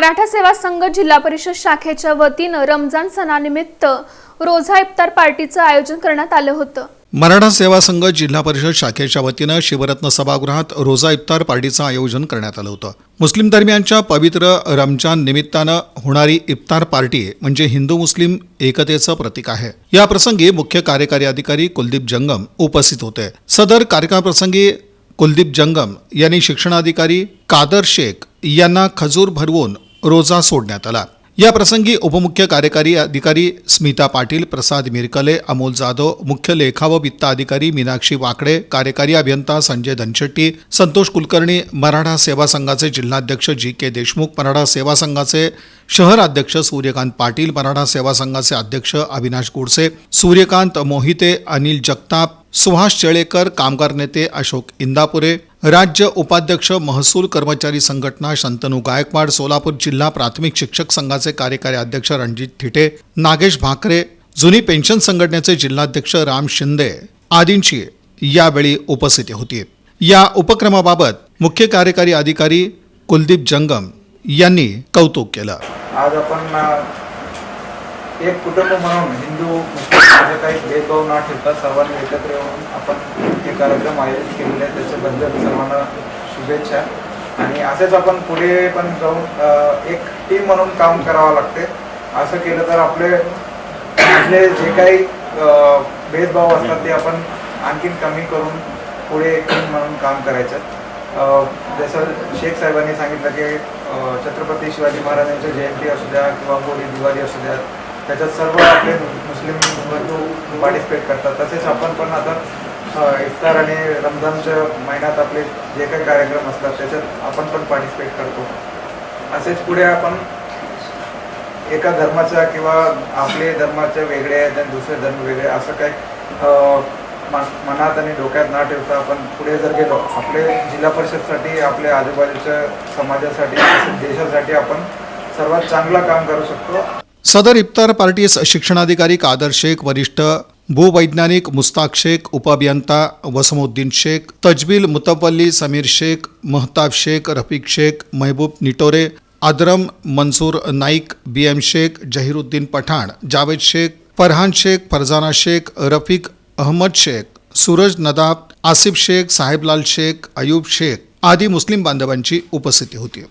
मराठा सेवा संघ जिल्हा परिषद शाखेच्या वतीनं रमजान सणानिमित्त रोझा इफ्तार पार्टीचं आयोजन करण्यात आलं होतं. मराठा सेवा संघ जिल्हा परिषद शाखेच्या वतीनं शिवरत्न सभागृहात रोजा इफ्तार पार्टीचं आयोजन करण्यात आलं होतं. मुस्लिम धर्मियांच्या पवित्र रमजान निमित्तानं होणारी इफ्तार पार्टी म्हणजे हिंदू मुस्लिम एकतेचं प्रतीक आहे. या प्रसंगी मुख्य कार्यकारी अधिकारी कुलदीप जंगम उपस्थित होते. सदर कार्यक्रमाप्रसंगी कुलदीप जंगम यांनी शिक्षणाधिकारी कादर शेख यांना खजूर भरवून रोजा सोडण्यात आला. या प्रसंगी उपमुख्य कार्यकारी अधिकारी स्मिता पाटील प्रसाद मिरकले अमोल जाधव मुख्य लेखा व वित्त अधिकारी मीनाक्षी वाकडे कार्यकारी अभियंता संजय धनशेट्टी संतोष कुलकर्णी मराठा सेवा संघाचे जिल्हाध्यक्ष जी के देशमुख मराठा सेवा संघाचे शहर अध्यक्ष सूर्यकांत पाटील मराठा सेवा संघाचे अध्यक्ष अविनाश गोडसे सूर्यकांत मोहिते अनिल जगताप सुहास चेळेकर कामगार नेते अशोक इंदापुरे राज्य उपाध्यक्ष महसूल कर्मचारी संघटना शंतनू गायकवाड सोलापूर जिल्हा प्राथमिक शिक्षक संघाचे कार्यकारी अध्यक्ष रणजित थिटे नागेश भाकरे जुनी पेन्शन संघटनेचे जिल्हाध्यक्ष राम शिंदे आदींची यावेळी उपस्थिती होती. या उपक्रमाबाबत मुख्य कार्यकारी अधिकारी कुलदीप जंगम यांनी कौतुक केलं. आज आपण एक कुटुंब म्हणून हिंदू काही भेदभाव न ठेवता सर्वांनी एकत्र येऊन आपण कार्यक्रम आयोजित केलेले आहे त्याच्याबद्दल सर्वांना शुभेच्छा. आणि असेच आपण पुढे पण जाऊन एक टीम म्हणून काम करावं लागते. असं केलं तर आपले आपले जे काही भेदभाव असतात ते आपण आणखीन कमी करून पुढे एक टीम म्हणून काम करायचं. जसं शेख साहेबांनी सांगितलं की छत्रपती शिवाजी महाराजांच्या जयंती असू द्या किंवा होळी दिवाळी असू द्या त्याच्यात सर्व आपले मुस्लिम बंधू पार्टिसिपेट करतात. तसेच आपण पण आता इफ्तार आणि रमजानच्या महिन्यात आपले जे काही कार्यक्रम असतात त्याच्यात आपण पण पार्टिसिपेट करतो. असेच पुढे आपण एका धर्माच्या किंवा आपले धर्माचे वेगळे आहेत आणि दुसरे धर्म वेगळे असं काही मनात आणि डोक्यात न ठेवता आपण पुढे जर गेलो आपले जिल्हा परिषदसाठी आपल्या आजूबाजूच्या समाजासाठी देशासाठी आपण सर्वात चांगलं काम करू शकतो. सदर इफ्तार पार्टीस शिक्षणाधिकारी कादर शेख वरिष्ठ भूवैज्ञानिक मुस्ताक शेख उपअभियंता वसमुद्दीन शेख तजबिल मुतवल्ली समीर शेख महताब शेख रफीक शेख महबूब निटोरे आदरम मंसूर नाईक बी एम शेख जहीरुद्दीन पठाण जावेद शेख फरहान शेख फरजाना शेख रफीक अहमद शेख सूरज नदाब आसिफ शेख साहेबलाल शेख अयूब शेख आदी मुस्लिम बांधवांची उपस्थिती होती.